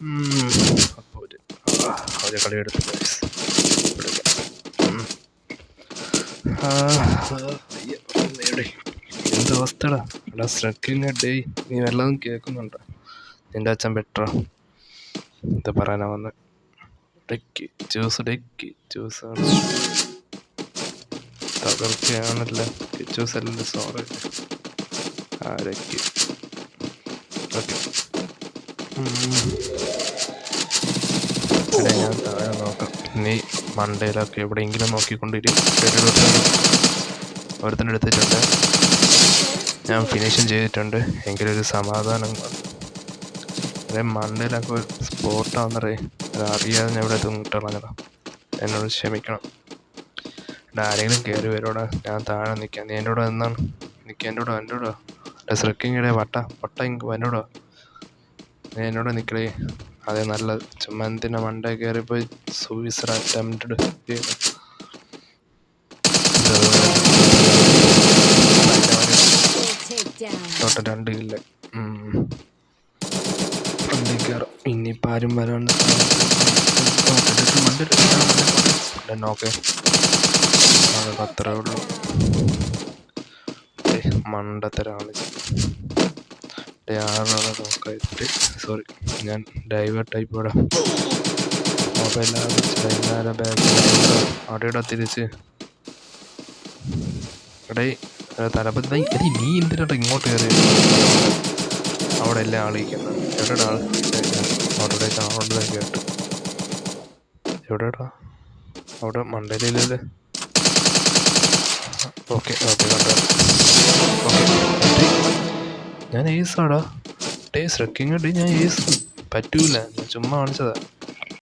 അപ്പോൾ ഒരു ആ, ഒരു കളി എടുത്തു guys. എടുക്കാം. ആ, ആ, അയ്യ, എന്ത് അവസ്ഥടാ എടാ ശ്രക്കിങ് ഡേ നീ വല്ലതും കേൾക്കുന്നുണ്ടോ നിന്റെ അച്ഛൻ ബെറ്ററാ എന്താ പറയാനാ വന്ന് ഡെക്കി ജ്യൂസ് ഡെക്കി ജ്യൂസ് തകർച്ചയാണല്ല ജ്യൂസ് അല്ലല്ലോ സോറി ആ ഡെക്കി ഓക്കെ ഞാൻ താഴെ നോക്കാം. നീ മണ്ടയിലൊക്കെ എവിടെയെങ്കിലും നോക്കിക്കൊണ്ടിരിക്കും ഒരുത്തന്നെ എടുത്തിട്ടുണ്ട്. ഞാൻ ഫിനിഷും ചെയ്തിട്ടുണ്ട്. എങ്കിലും ഒരു സമാധാനം അതേ മണ്ടയിലൊക്കെ ഒരു സ്പോട്ടാണെന്നറിയാം അത് അറിയാതെ ഞാൻ ഇവിടെ തൂങ്ങിട്ടളഞ്ഞതാ എന്നോട് ക്ഷമിക്കണം. എന്റെ ആരെങ്കിലും കയറി വരോടാ. ഞാൻ താഴെ നിൽക്കാം നീ എന്റെ കൂടെ എന്നാണ് നിൽക്കുക എന്റെ കൂടെ എന്റെ കൂടെ എടാ ശ്രക്കിങ്ങിടെ വട്ട വട്ട ഇങ്ങ് എന്റെ കൂടെ എന്നോട് നിൽക്കടേ അതെ നല്ല ചുമ്മാ എന്തിനാ മണ്ടേ കയറിപ്പോയി സൂയിസർ അറ്റംപ്റ്റഡ്. തൊട്ട് രണ്ട് കില്ല ഫ്രണ്ടിൽ ഇനിയിപ്പോൾ ആരും വരാണ്ട്. ഓക്കെ അതൊക്കെ അത്രേ ഉള്ളൂ. ഏയ് മണ്ടത്തരാണ് ആറാളെ നോക്കായിട്ട് സോറി ഞാൻ ഡൈവേർട്ട് ആയി പോടാ ബാഗ് അവിടെ ഇവിടെ തിരിച്ച്? എടേ തലപ്പത്തി നീ എന്തിനാ ഇങ്ങോട്ട് കയറി അവിടെ എല്ലാം ആളിക്കുന്നത് എവിടെടാ ആൾ അവിടെ അവിടെ കേട്ടു. എവിടെടാ? അവിടെ മണ്ടലില്ലേ ഓക്കെ ഓക്കെ കണ്ടോ? ഞാൻ ഏസാടാ ടേ ശ്രക്കിങ് കിട്ടി ഞാൻ ഏസ് പറ്റൂല. ചുമ്മാ കാണിച്ചതാ.